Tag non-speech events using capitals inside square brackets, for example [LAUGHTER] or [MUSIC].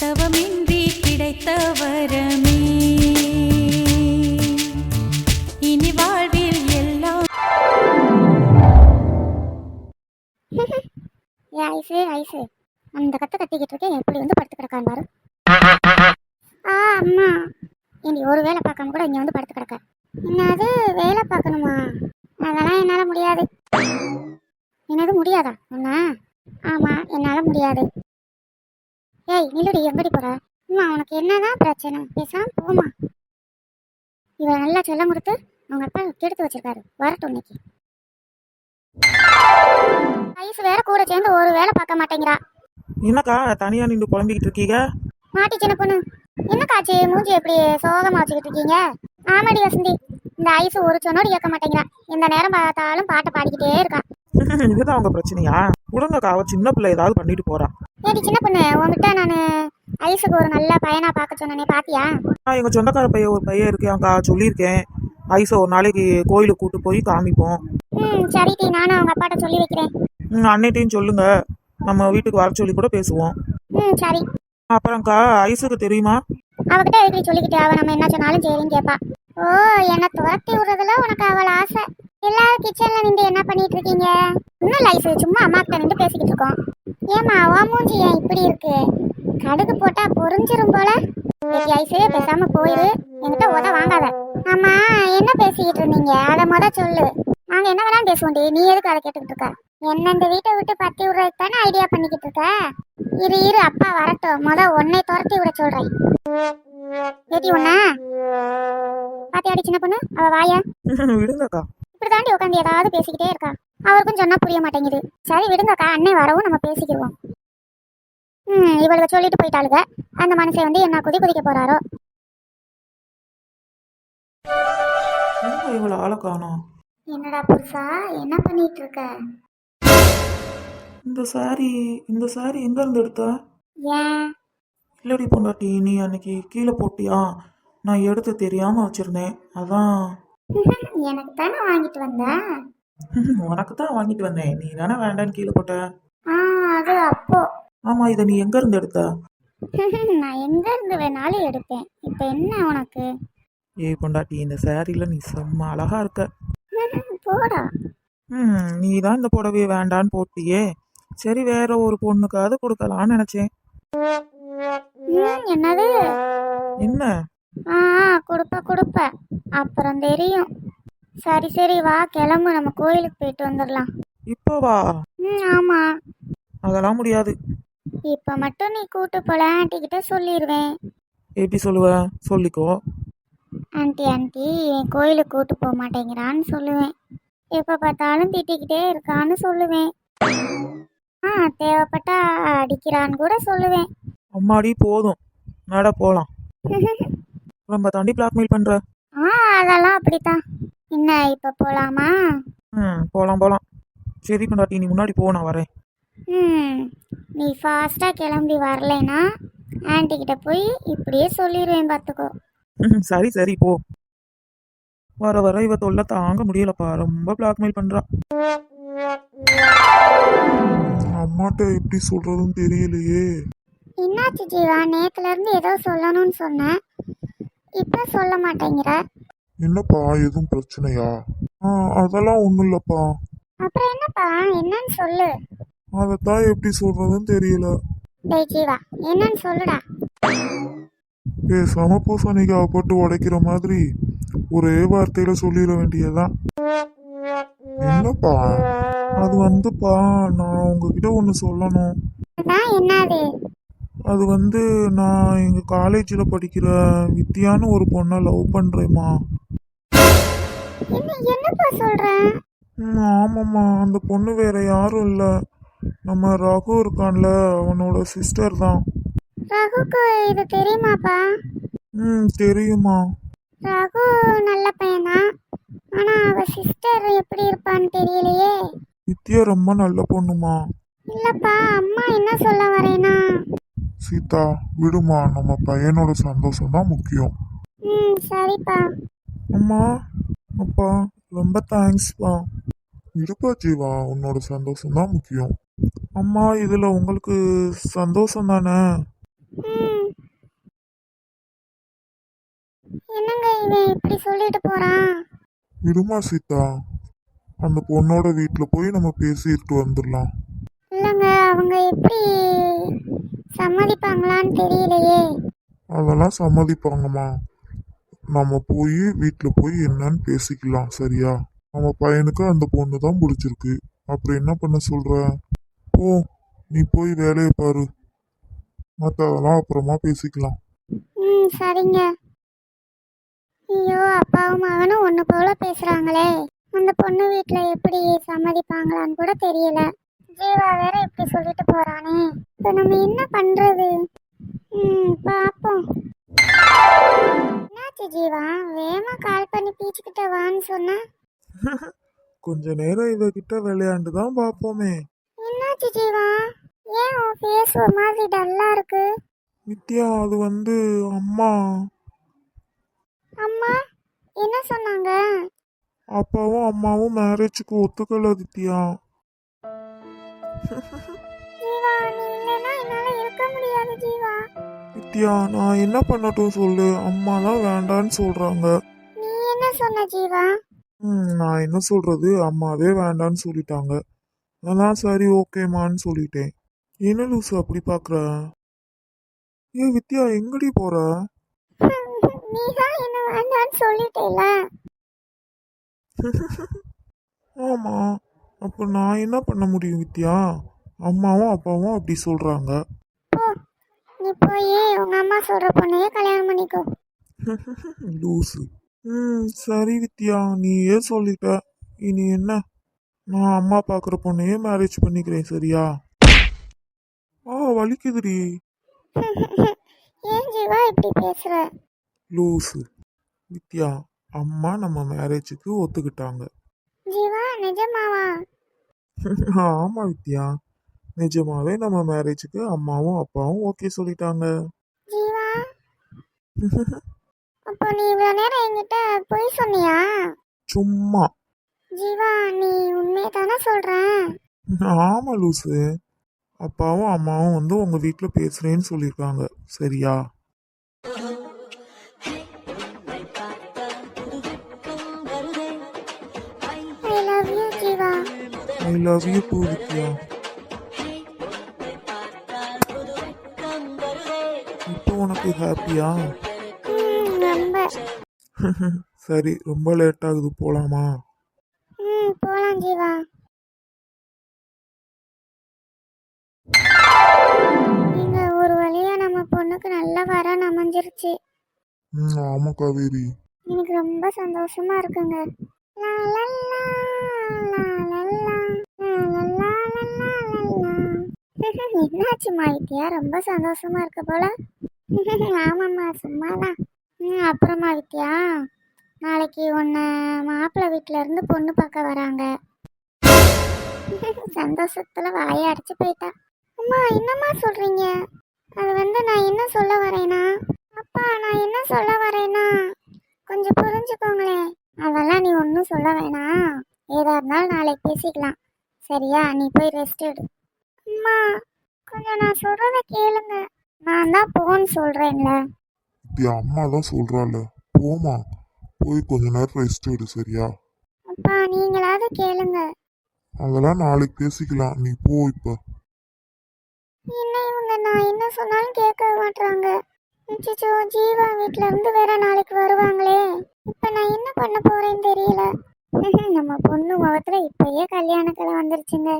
தவமின்றி கிடைத்த வரமே இனி வாழ்வில் எல்லாம் ஏ ஐசு ஐசு. அந்த கத்தை கத்திக்கிட்டு இருக்கேன். எப்படி வந்து படுத்து கிடக்கான் பாரு. ஆ அம்மா. இனி ஒரு வேலை பார்க்காம கூட இங்கே வந்து படுத்து கிடக்க? என்னது வேலை பார்க்கணுமா? அதெல்லாம் என்னால் முடியாது. என்னது முடியாதா? அண்ணா ஆமாம் என்னால் முடியாது. ஏய் நில்லுடி எங்கடி போற? அம்மா உனக்கு என்னதான் பிரச்சனை? பேசாம போமா இவரை நல்லா செல்லம் கொடுத்து அவங்க அப்பா கெடுத்து வச்சிருக்காரு. வரட்டும் இன்னைக்கு. ஐஸ் வேற கூட சேர்ந்து ஒரு வேலை பார்க்க மாட்டேங்கிறா. என்னக்கா தனியா நின்று புலம்பிக்கிட்டு இருக்கீங்க? மாட்டி சின்ன பொண்ணு. என்ன காட்சி மூஞ்சி எப்படி சோகமா வச்சுக்கிட்டு இருக்கீங்க? ஆமாடி வசந்தி. இந்த ஐஸ் ஒரு சொன்னோடு கேட்க மாட்டேங்கிறா. இந்த நேரம் பார்த்தாலும் பாட்டை பாடிக்கிட்டே இருக்கா. [LAUGHS] இதுதான் உங்க பிரச்சனையா? விடுங்கக்கா அவ சின்ன பிள்ளை ஏதாவது பண்ணிட்டு போறா. ஏடி சின்ன பொண்ணு உங்ககிட்ட நான் ஐஸுக்கு ஒரு நல்ல பையனா பார்க்க சொன்னேனே பாத்தியா? நான் எங்க சொந்தக்கார பையன் ஒரு பையன் இருக்கேன்க்கா சொல்லியிருக்கேன். ஐஸை ஒரு நாளைக்கு கோயிலுக்கு கூட்டு போய் காமிப்போம். ம் சரி டி நானும் அவங்க அப்பாட்ட சொல்லி வைக்கிறேன். ம், அன்னைட்டையும் சொல்லுங்க. நம்ம வீட்டுக்கு வர சொல்லி கூட பேசுவோம். ம் சரி. அப்புறம்க்கா ஐஸுக்கு தெரியுமா? அவகிட்ட எதுக்கு சொல்லிக்கிட்டு அவ நம்ம என்ன சொன்னாலும் சரின்னு கேட்பா ஓ என்ன துரத்தி விடுறதுல உனக்கு அவள் ஆசை. எல்லாரும் கிச்சன்ல நின்று என்ன பண்ணிட்டு இருக்கீங்க இன்னும் லைஸ் சும்மா அம்மா கிட்ட நின்று பேசிக்கிட்டு இருக்கோம். ஏமா ஓ மூஞ்சி ஏன் இப்படி இருக்கு? கடுகு போட்டா பொறிஞ்சிரும் போல. ஏய் ஐசு பேசாம போயிரு. என்கிட்ட உத வாங்காத. ஆமா என்ன பேசிக்கிட்டு இருந்தீங்க? அதை முத சொல்லு. நாங்க என்ன வேணாலும் பேசுவோம் நீ எதுக்கு அதை கேட்டுக்கிட்டு இருக்க? என்ன இந்த வீட்டை விட்டு பத்தி விடுறதுக்கு தானே ஐடியா பண்ணிக்கிட்டு இருக்க? இரு இரு அப்பா வரட்டும். முத உன்னை துரத்தி விட சொல்றேன். ஏடி உன்ன பாத்தியாடி சின்ன பொண்ணு? அவ வாய? [LAUGHS] விடுங்கக்கா. இப்படி தாண்டி உட்காந்து ஏதாவது பேசிக்கிட்டே இருக்கா. அவருக்கும் சொன்னா புரிய மாட்டேங்குது. சரி விடுங்கக்கா அண்ணே வரவும் நம்ம பேசிக்கிடுவோம் ம் இவளுக்கு சொல்லிட்டு போயிட்டாளுங்க அந்த மனுஷன் வந்து என்ன குதி குதிக்க போறாரோ. இவ்வளோ ஆளை காணோம்? என்னடா புதுசா? என்ன பண்ணிட்டு இருக்க இந்த சாரி இந்த சாரி எங்க இருந்து எடுத்த? ஏன்? இல்லடி பொண்டாட்டி நீ அன்னைக்கு கீழே போட்டியா? நான் எடுத்து தெரியாம வச்சிருந்தேன். அதான். [LAUGHS] எனக்கு தானே வாங்கிட்டு வந்த? [LAUGHS] உனக்கு தான் வாங்கிட்டு வந்தேன். நீ தானே வேண்டான்னு கீழே போட்ட? ஆ அது அப்போ. ஆமா இதை நீ எங்க இருந்து எடுத்த? [LAUGHS] நான் எங்க இருந்து வேணாலும் எடுப்பேன். இப்போ என்ன உனக்கு? ஏய் பொண்டாட்டி இந்த சாரியில நீ செம்ம அழகா இருக்க. [LAUGHS] போடா. ம் நீ தான் இந்த புடவைய வேண்டான்னு போட்டியே. சரி வேற ஒரு பொண்ணுக்காவது கொடுக்கலான்னு நினைச்சேன். என்னது? என்ன? ஆ கொடுப்ப கொடுப்ப. அப்புறம் தெரியும். சரி சரி வா கிளம்பு. நம்ம கோயிலுக்கு போயிட்டு வந்துடலாம் இப்போ வா. ம் ஆமா. அதெல்லாம் முடியாது. இப்போ மட்டும் நீ கூட்டு போல. ஆன்ட்டி கிட்ட சொல்லிடுவேன் எப்படி சொல்லுவ? சொல்லிக்கோ. ஆன்ட்டி ஆன்ட்டி என் கோயிலுக்கு கூட்டு போக மாட்டேங்கிறான்னு சொல்லுவேன். எப்போ பார்த்தாலும் திட்டிக்கிட்டே இருக்கான்னு சொல்லுவேன். ஆ தேவைப்பட்டா அடிக்கிறான்னு கூட சொல்லுவேன். அம்மாடி போதும். நட போலாம். ரொம்ப தாண்டி பிளாக்மெயில் பண்ற. ஆ அதெல்லாம் அப்படித்தான். என்ன இப்போ போகலாமா ம் போலாம் போலாம். சரி பொண்டாட்டி நீ முன்னாடி போ நான் வரேன். ம் நீ ஃபாஸ்ட்டாக கிளம்பி வரலைன்னா ஆன்ட்டி கிட்ட போய் இப்படியே சொல்லிடுவேன் பார்த்துக்கோ ம், சரி சரி போ. வர வர இவ தொல்லை தாங்க முடியலப்பா. ரொம்ப பிளாக்மெயில் பண்றா. அம்மாட்ட எப்படி சொல்றதுன்னு தெரியலையே. என்னாச்சு ஜீவா? நேத்துல இருந்து ஏதோ சொல்லணும்னு சொன்னேன் இப்போ சொல்ல மாட்டேங்கிற. என்னப்பா எதுவும் பிரச்சனையா? ஆ அதெல்லாம் ஒன்றும் இல்லைப்பா. அப்புறம் என்னப்பா என்னன்னு சொல்லு. அதைத்தான் எப்படி சொல்றதுன்னு தெரியல. டேய் ஜீவா என்னன்னு சொல்லுடா. பேசாம பூசணிக்காவை போட்டு உடைக்கிற மாதிரி ஒரே வார்த்தையில சொல்லிட வேண்டியதுதான் என்னப்பா? அது வந்துப்பா நான் உங்ககிட்ட ஒன்று சொல்லணும். அதான் என்னது? அது வந்து நான் எங்க காலேஜில் படிக்கிற வித்யான்னு ஒரு பொண்ணை லவ் பண்றேம்மா. என்ன என்னப்பா சொல்றேன் ம், ஆமாம்மா. அந்த பொண்ணு வேற யாரும் இல்லை. நம்ம ரகு இருக்கான்ல அவனோட சிஸ்டர் தான். ரகுக்கு இது தெரியுமாப்பா? ம் தெரியுமா. ரகு நல்ல பையன்தான் ஆனா அவ சிஸ்டர் எப்படி இருப்பான்னு தெரியலையே. வித்யா ரொம்ப நல்ல பொண்ணுமா. இல்லப்பா அம்மா என்ன சொல்ல வரேனா சீதா விடுமா. நம்ம பையனோட சந்தோஷம் தான் முக்கியம். ம் சரிப்பா. அம்மா அப்பா ரொம்ப தேங்க்ஸ்ப்பா இருப்பா ஜீவா உன்னோட சந்தோஷம் தான் முக்கியம். அம்மா இதுல உங்களுக்கு சந்தோஷம் தானே? விடுமா சீதா அந்த பொண்ணோட வீட்ல போய் நம்ம பேசிட்டு வந்துடலாம். இல்லங்க அவங்க எப்படி சம்மதிப்பாங்களான்னு தெரியலையே. அதெல்லாம் சம்மதிப்பாங்கம்மா. நம்ம போய் வீட்டில் போய் என்னன்னு பேசிக்கலாம் சரியா? நம்ம பையனுக்கு அந்த பொண்ணு தான் பிடிச்சிருக்கு. அப்புறம் என்ன பண்ண சொல்ற? போ நீ போய் வேலையை பாரு. மற்றதெல்லாம் அப்புறமா பேசிக்கலாம். ம் சரிங்க. ஐயோ அப்பாவும் மகனும் ஒன்று போல பேசுகிறாங்களே அந்த பொண்ணு வீட்டில் எப்படி சம்மதிப்பாங்களான்னு கூட தெரியல. ஜீவா வேற இப்படி சொல்லிட்டு போகிறானே இப்போ நம்ம என்ன பண்ணுறது ம் பார்ப்போம் என்னாச்சு ஜீவா வேகமா கால் பண்ணி பீச்சுக்கிட்ட வான்னு சொன்ன? [LAUGHS] கொஞ்ச நேரம் இவகிட்ட விளையாண்டு தான் பார்ப்போமே. என்னாச்சு ஜீவா? ஏன் உன் ஃபேஸ் ஒரு மாதிரி டல்லா இருக்கு? வித்யா அது வந்து அம்மா. அம்மா? என்ன சொன்னாங்க? அப்பாவும் அம்மாவும் மேரேஜுக்கு ஒத்துக்கல வித்யா ஜீவா நீ இல்லைன்னா என்னால இருக்க முடியாது ஜீவா. வித்யா நான் என்ன பண்ணட்டும் சொல்லு? அம்மா தான் வேண்டான்னு சொல்றாங்க. நீ என்ன சொன்ன ஜீவா? ம், நான் என்ன சொல்றது? அம்மாவே வேண்டான்னு சொல்லிட்டாங்க. அதான் சரி ஓகேம்மான்னு சொல்லிட்டேன். என்ன லூசு அப்படி பார்க்குற ஏ வித்யா எங்கடி போற? [LAUGHS] நீ தான் என்ன வேண்டான்னு சொல்லிட்டேல. [LAUGHS] ஆமா. அப்போ நான் என்ன பண்ண முடியும் வித்யா? அம்மாவும் அப்பாவும் அப்படி சொல்றாங்க. நீ போய் உங்க அம்மா சொல்ற பொண்ணையே கல்யாணம் பண்ணிக்கோ. [LAUGHS] லூசு. ம் சரி வித்யா நீயே சொல்லிட்ட. இனி என்ன? நான் அம்மா பார்க்குற பொண்ணையே மேரேஜ் பண்ணிக்கிறேன் சரியா? ஆ வலிக்குதுடி. [LAUGHS] ஏன் ஜீவா இப்படி பேசுற? லூசு. வித்யா அம்மா நம்ம மேரேஜுக்கு ஒத்துக்கிட்டாங்க. ஜீவா நிஜமாவா? [LAUGHS] ஆமா வித்யா. நிஜமாவே நம்ம மேரேஜுக்கு அம்மாவும் அப்பாவும் ஓகே சொல்லிட்டாங்க. ஜீவா அப்போ நீ இவ்வளவு நேரம் என்கிட்ட பொய் சொன்னியா? சும்மா. ஜீவா நீ உண்மையை தானே சொல்ற? ஆமா லூசு. அப்பாவும் அம்மாவும் வந்து உங்க வீட்ல பேசுறேன்னு சொல்லியிருக்காங்க சரியா? I love you Jeeva. உனக்கு ஹாப்பியா ரொம்ப சரி ரொம்ப லேட் ஆகுது போலாமா ம் போலாம் ஜீவா நீங்க ஒரு வழியா நம்ம பொண்ணுக்கு நல்ல வரன் அமைஞ்சிருச்சு ம் ஆமா காவேரி எனக்கு ரொம்ப சந்தோஷமா இருக்குங்க லா, லா, லா, லா, லா, லா, லா, லா, லா, லா, லா, லா. என்னாச்சும்மா வித்யா ரொம்ப சந்தோஷமா இருக்க போல ஆமாம்மா சும்மாதான். ம் அப்புறமா வித்யா நாளைக்கு உன்னை மாப்பிள்ளை வீட்ல இருந்து பொண்ணு பார்க்க வராங்க. சந்தோஷத்தில் வாயை அடிச்சு போயிட்டா. அம்மா என்னம்மா சொல்கிறீங்க அது வந்து நான் என்ன சொல்ல வரேனா? அப்பா நான் என்ன சொல்ல வரேனா? கொஞ்சம் புரிஞ்சுக்கோங்களேன் அதெல்லாம் நீ ஒன்றும் சொல்ல வேணாம் ஏதா இருந்தாலும் நாளைக்கு பேசிக்கலாம். சரியா? நீ போய் ரெஸ்ட் எடு. அம்மா கொஞ்சம் நான் சொல்கிறத கேளுங்க. நான் தான் போன்னு சொல்றேன்ல. வித்யா அம்மா தான் சொல்றாள். போமா போய் கொஞ்ச நேரம் ரெஸ்ட் எடு சரியா? அப்பா நீங்களாவது கேளுங்க. அதெல்லாம் நாளைக்கு பேசிக்கலாம். நீ போ இப்போ. என்ன இவங்க? நான் என்ன சொன்னாலும் கேட்க மாட்டாங்க அச்சச்சோ ஜீவா வீட்ல இருந்து வேற நாளைக்கு வருவாங்களே. இப்ப நான் என்ன பண்ண போறேன்னு தெரியல. [LAUGHS] நம்ம பொண்ணு முகத்துல இப்பயே கல்யாணத்துல வந்துருச்சுங்க.